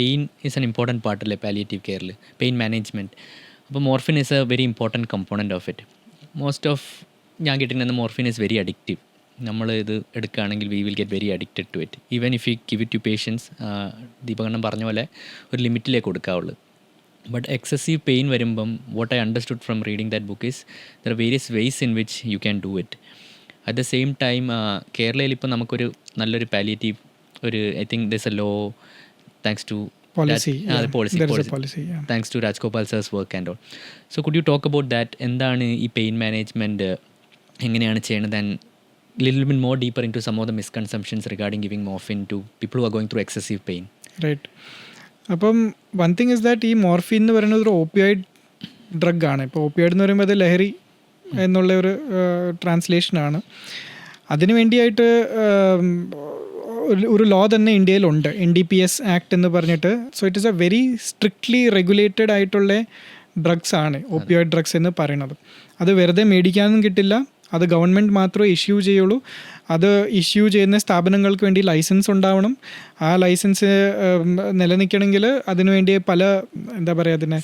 Pain is an important പാർട്ടല്ലേ palliative കെയറിൽ pain management അപ്പോൾ morphine is a very important component of it most of ഞാൻ കിട്ടുന്നത് morphine is very addictive നമ്മൾ ഇത് എടുക്കുകയാണെങ്കിൽ we will get very addicted to it even if you give it to patients ദീപകണ്ണം പറഞ്ഞ പോലെ ഒരു ലിമിറ്റിലേക്ക് കൊടുക്കാവുള്ളൂ. ബട്ട് എക്സസീവ് പെയിൻ വരുമ്പം what I understood from reading that book is there various ways in which you can do it at the same time കേരളയിൽ ഇപ്പോൾ നമുക്കൊരു നല്ലൊരു പാലിയേറ്റീവ് ഒരു I think this a law thanks to Policy, yeah. Policy There is a policy, yeah. Thanks to Rajgopal sir's work and all so could you talk about that എന്താണ് ഈ pain management എങ്ങനെയാണ് ചെയ്യണത്? And little bit more deeper in to some of the misconceptions regarding giving morphine to people who are going through excessive pain right അപ്പം one thing is that ഈ morphine എന്ന് പറയുന്നത് ഒരു opioid drug ആണ്. ഇപ്പോൾ opioid എന്ന് പറയുമ്പോൾ അത് ലഹരി എന്നുള്ള ഒരു ട്രാൻസ്ലേഷനാണ് അതിനു വേണ്ടിയായിട്ട് ഒരു- ലോ തന്നെ ഇന്ത്യയിലുണ്ട് N D P S act എന്ന് പറഞ്ഞിട്ട്. So it is a very strictly regulated ആയിട്ടുള്ള ഡ്രഗ്സ് ആണ് ഓപ്പിയോയിഡ് ഡ്രഗ്സ് എന്ന് പറയുന്നത്. അത് വെറുതെ മേടിക്കാനും കിട്ടില്ല അത് ഗവൺമെന്റ് മാത്രമേ ഇഷ്യൂ ചെയ്യുള്ളൂ. അത് ഇഷ്യൂ ചെയ്യുന്ന സ്ഥാപനങ്ങൾക്ക് വേണ്ടി ലൈസൻസ് ഉണ്ടാവണം. ആ ലൈസൻസ് നിലനിൽക്കണമെങ്കിൽ അതിനുവേണ്ടി പല എന്താ പറയുക അതിന്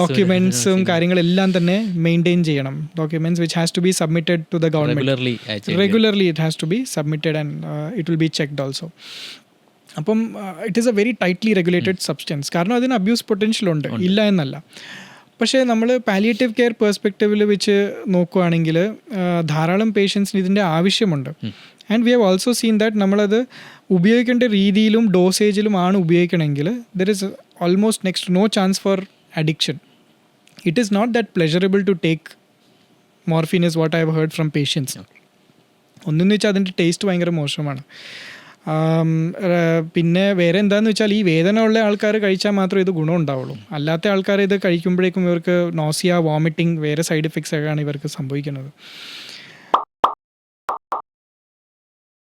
ഡോക്യുമെന്റ്സും കാര്യങ്ങളെല്ലാം തന്നെ മെയിന്റെയിൻ ചെയ്യണം. Documents which has to be submitted to the regularly regularly it has to be submitted and it will be checked also അപ്പം it is a very tightly regulated substance കാരണം അതിന് അബ്യൂസ് പൊട്ടൻഷ്യൽ ഉണ്ട്. ഇല്ല എന്നല്ല. പക്ഷേ നമ്മൾ palliative care പെർസ്പെക്റ്റീവിൽ വെച്ച് നോക്കുകയാണെങ്കിൽ ധാരാളം പേഷ്യൻസിന് ഇതിന്റെ ആവശ്യമുണ്ട്. And we have also seen that നമ്മളത് ഉപയോഗിക്കേണ്ട രീതിയിലും ഡോസേജിലും ആണ് ഉപയോഗിക്കണമെങ്കിൽ there is almost next no chance for addiction it is not that pleasurable to take morphine is what I have heard from patients ഒന്നെന്ന് വെച്ചാൽ അതിന്റെ ടേസ്റ്റ് ഭയങ്കര മോശമാണ്. പിന്നെ വേറെ എന്താണെന്ന് വെച്ചാൽ ഈ വേദന ഉള്ള ആൾക്കാർ കഴിച്ചാൽ മാത്രമേ ഇത് ഗുണം ഉണ്ടാവുള്ളൂ. അല്ലാത്ത ആൾക്കാർ ഇത് കഴിക്കുമ്പോഴേക്കും ഇവർക്ക് നോസിയ വോമിറ്റിംഗ് വേറെ സൈഡ് എഫക്ട്സ് ഒക്കെയാണ് ഇവർക്ക് സംഭവിക്കുന്നത്.